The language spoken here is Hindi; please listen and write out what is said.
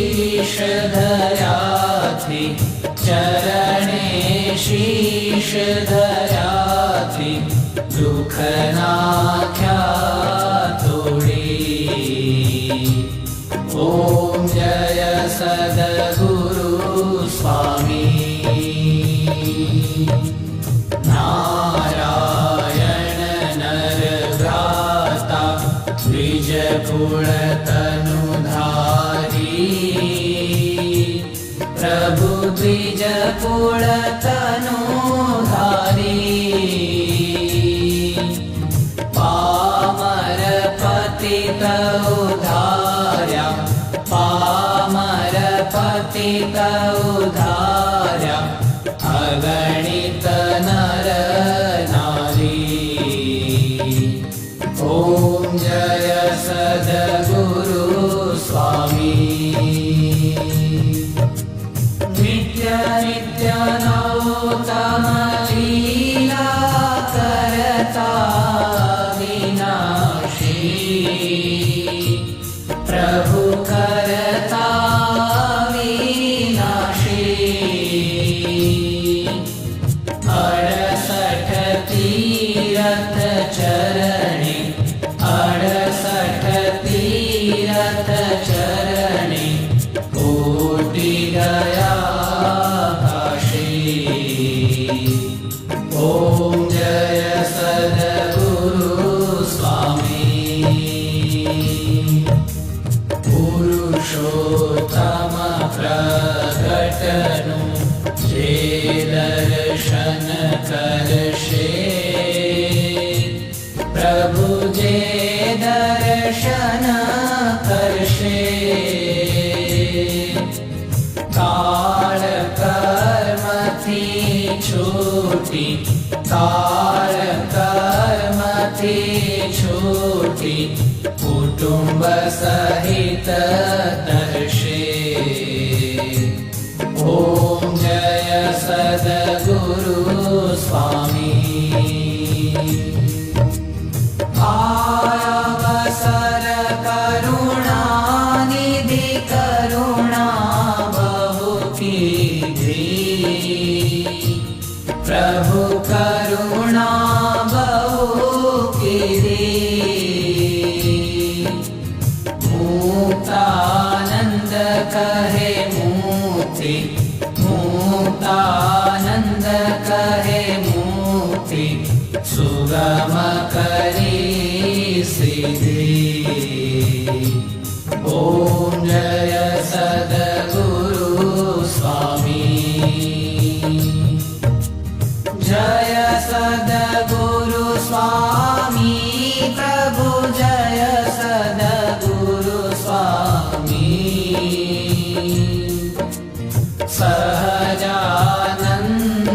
ीषधाथि चरणे श्रीषधचाथि ॐ जय सदगुरु स्वामी नारायण नर भ्राता जपुरतनो धारी पामरपति तौ पामरपति अगणित तीरथ चरणी अड़सठ तीरथ चरणी कोटि काशी ओम जय सदगुरु स्वामी पुरुषोत्तम प्रकटनु जे दर्शन करशे तुझे दर्शन करशे काल कर्मथी छोटी काल कर्मथी छोटी कुटुंब सहित दर्शे ओम जय सदगुरु स्वामी मूर्ति मूतानन्द कहे मूर्ति सुगम कर